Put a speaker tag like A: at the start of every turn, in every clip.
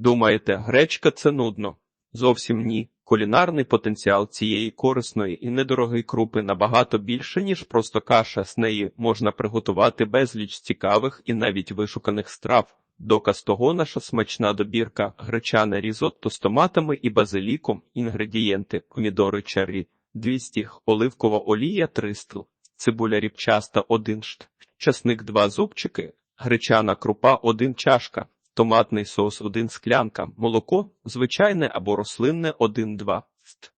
A: Думаєте, гречка це нудно? Зовсім ні. Кулінарний потенціал цієї корисної і недорогої крупи набагато більше, ніж просто каша. З неї можна приготувати безліч цікавих і навіть вишуканих страв. Доказ того наша смачна добірка гречане різотто з томатами і базиліком, інгредієнти, помідори черрі, 200, оливкова олія 300, цибуля ріпчаста 1 шт, часник 2 зубчики, гречана крупа 1 чашка, томатний соус 1 склянка, молоко звичайне або рослинне 1-2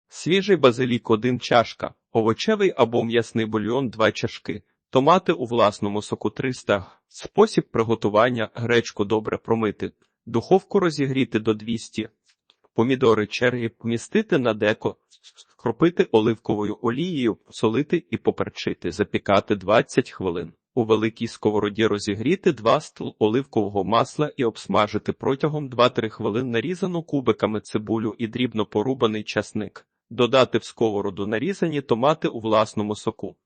A: свіжий базилік 1 чашка, овочевий або м'ясний бульйон 2 чашки, томати у власному соку 300 Спосіб приготування гречку добре промити, духовку розігріти до 200, помідори черги помістити на деко, скропити оливковою олією, солити і поперчити, запікати 20 хвилин. У великій сковороді розігріти 2 стл оливкового масла і обсмажити протягом 2-3 хвилин нарізану кубиками цибулю і дрібно порубаний часник. Додати в сковороду нарізані томати у власному соку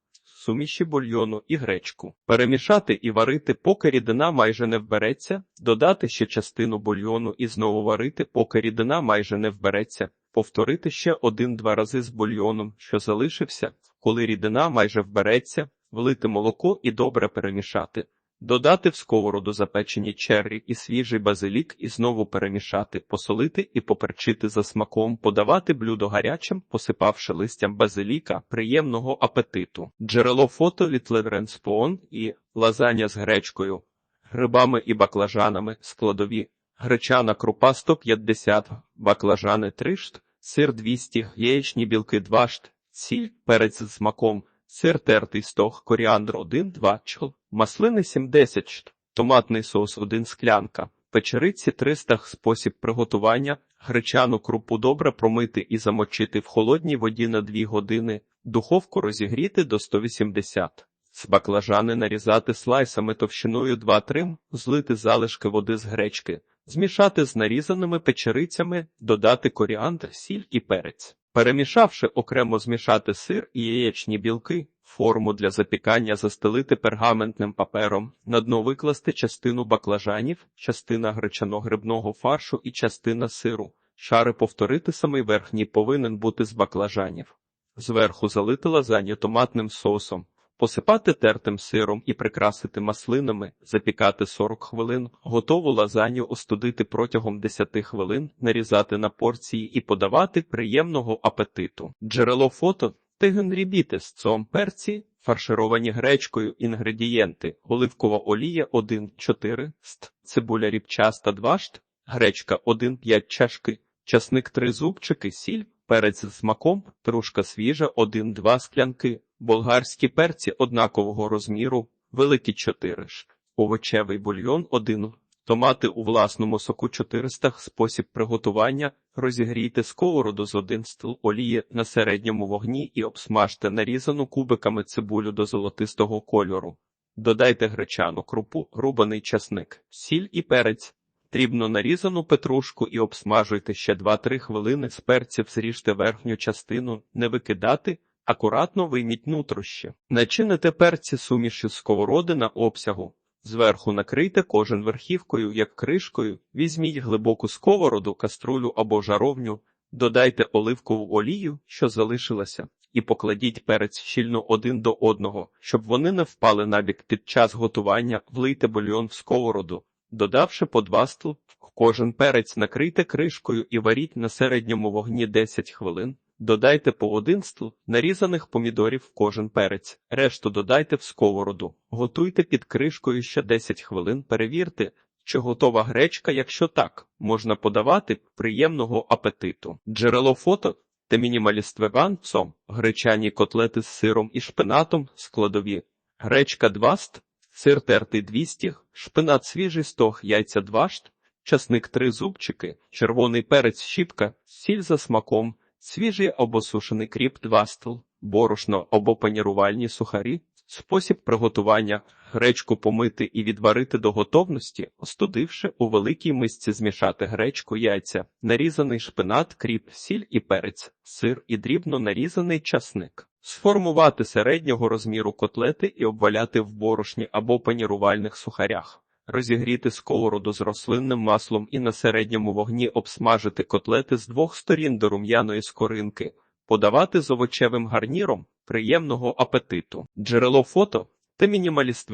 A: суміші бульйону і гречку, перемішати і варити, поки рідина майже не вбереться, додати ще частину бульйону і знову варити, поки рідина майже не вбереться, повторити ще один-два рази з бульйоном, що залишився, коли рідина майже вбереться, влити молоко і добре перемішати. Додати в сковороду запечені черрі і свіжий базилік і знову перемішати, посолити і поперчити за смаком, подавати блюдо гарячим, посипавши листям базиліка, приємного апетиту. Джерело фото від Ледренспон і лазання з гречкою, грибами і баклажанами, складові, гречана крупа 150, баклажани 3 шт, сир 200, яєчні білки 2 шт, сіль, перець з смаком, сир тертий стог, коріандр 1-2 чл маслини 70 шт, томатний соус 1 склянка, печериці 300 спосіб приготування, гречану крупу добре промити і замочити в холодній воді на 2 години, духовку розігріти до 180. З баклажани нарізати слайсами товщиною 2-3, злити залишки води з гречки, змішати з нарізаними печерицями, додати коріандр, сіль і перець. Перемішавши окремо змішати сир і яєчні білки, форму для запікання застелити пергаментним папером, на дно викласти частину баклажанів, частина гречано-грибного фаршу і частина сиру. Шари повторити самий верхній повинен бути з баклажанів. Зверху залити лазанью томатним соусом, посипати тертим сиром і прикрасити маслинами, запікати 40 хвилин, готову лазанью остудити протягом 10 хвилин, нарізати на порції і подавати приємного апетиту. Джерело фото Тигенрібіти з цом перці, фаршировані гречкою інгредієнти, оливкова олія 1,4 ст, цибуля ріпчаста 2 шт, гречка 1,5 чашки, часник 3 зубчики, сіль, перець з смаком, трушка свіжа 1-2 склянки, болгарські перці однакового розміру, великі 4 шт, овочевий бульйон 1 Томати у власному соку 400 спосіб приготування, розігрійте сковороду з один стл олії на середньому вогні і обсмажте нарізану кубиками цибулю до золотистого кольору. Додайте гречану крупу, рубаний часник, сіль і перець, дрібно нарізану петрушку і обсмажуйте ще 2-3 хвилини з перців. Зріжте верхню частину, не викидати, акуратно вийміть нутрощі. Начините перці сумішю сковороди на обсягу. Зверху накрийте кожен верхівкою, як кришкою, візьміть глибоку сковороду, каструлю або жаровню, додайте оливкову олію, що залишилася, і покладіть перець щільно один до одного, щоб вони не впали набік під час готування, влийте бульйон в сковороду, додавши по два стл, кожен перець накрийте кришкою і варіть на середньому вогні 10 хвилин. Додайте по один стл нарізаних помідорів в кожен перець, решту додайте в сковороду, готуйте під кришкою ще 10 хвилин, перевірте, чи готова гречка, якщо так, можна подавати приємного апетиту. Джерело фото та мінімаліст веган гречані котлети з сиром і шпинатом, складові, гречка 2 ст, сир тертий 200, шпинат свіжий стог, яйця 2 шт, часник 3 зубчики, червоний перець щіпка, сіль за смаком свіжий або сушений кріп 2 стл, борошно або панірувальні сухарі, спосіб приготування гречку помити і відварити до готовності, остудивши у великій мисці змішати гречку, яйця, нарізаний шпинат, кріп, сіль і перець, сир і дрібно нарізаний часник. Сформувати середнього розміру котлети і обваляти в борошні або панірувальних сухарях. Розігріти сковороду з рослинним маслом і на середньому вогні обсмажити котлети з двох сторін до рум'яної скоринки, подавати з овочевим гарніром приємного апетиту. Джерело фото та мінімаліст.